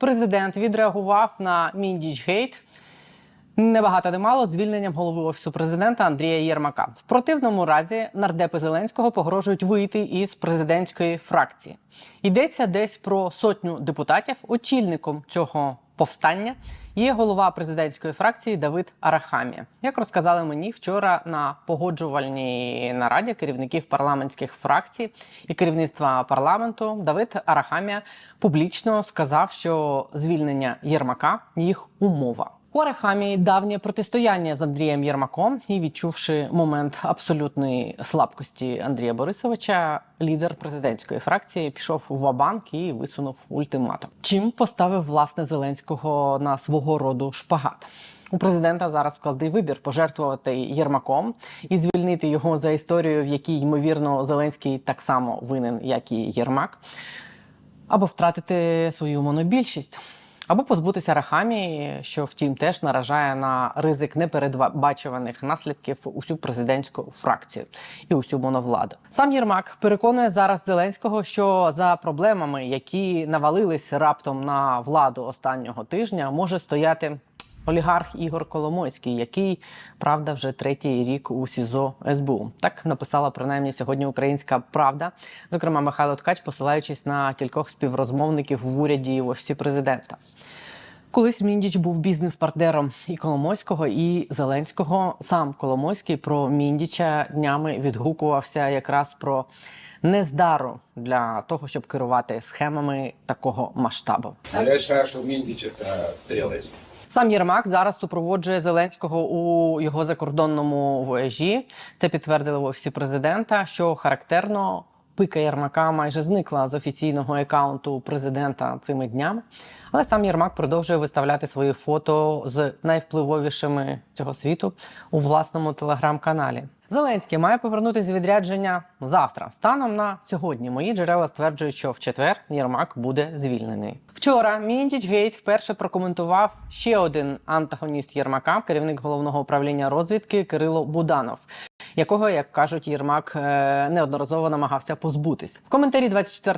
Президент відреагував на Міндічгейт. Небагато немало звільненням голови офісу президента Андрія Єрмака. В противному разі нардепи Зеленського погрожують вийти із президентської фракції. Йдеться десь про сотню депутатів. Очільником цього повстання є голова президентської фракції Давид Арахамія. Як розказали мені вчора на погоджувальній нараді керівників парламентських фракцій і керівництва парламенту, Давид Арахамія публічно сказав, що звільнення Єрмака їх умова. У Арахамії давнє протистояння з Андрієм Єрмаком, і відчувши момент абсолютної слабкості Андрія Борисовича, лідер президентської фракції пішов в Вабанк і висунув ультиматум. Чим поставив власне Зеленського на свого роду шпагат. У президента зараз складний вибір пожертвувати Єрмаком і звільнити його за історію, в якій ймовірно Зеленський так само винен, як і Єрмак, або втратити свою монобільшість. Або позбутися Рахамі, що втім теж наражає на ризик непередбачуваних наслідків усю президентську фракцію і усю моновладу. Сам Єрмак переконує зараз Зеленського, що за проблемами, які навалились раптом на владу останнього тижня, може стояти. Олігарх Ігор Коломойський, який правда вже третій рік у СІЗО СБУ, так написала принаймні сьогодні Українська Правда. Зокрема, Михайло Ткач, посилаючись на кількох співрозмовників в уряді і в офісі президента. Колись Міндіч був бізнес-партнером і Коломойського, і Зеленського. Сам Коломойський про Міндіча днями відгукувався якраз про нездару для того, щоб керувати схемами такого масштабу. Я что Миндич это стрелочник. Сам Єрмак зараз супроводжує Зеленського у його закордонному вояжі. Це підтвердили в офісі президента, що характерно. Пика Єрмака майже зникла з офіційного аккаунту президента цими днями, але сам Єрмак продовжує виставляти свої фото з найвпливовішими цього світу у власному телеграм-каналі. Зеленський має повернутися з відрядження завтра. Станом на сьогодні мої джерела стверджують, що в четвер Єрмак буде звільнений. Вчора Міндіч Гейт вперше прокоментував ще один антагоніст Єрмака, керівник головного управління розвідки Кирило Буданов. Якого, як кажуть, Єрмак е, неодноразово намагався позбутись. В коментарі 24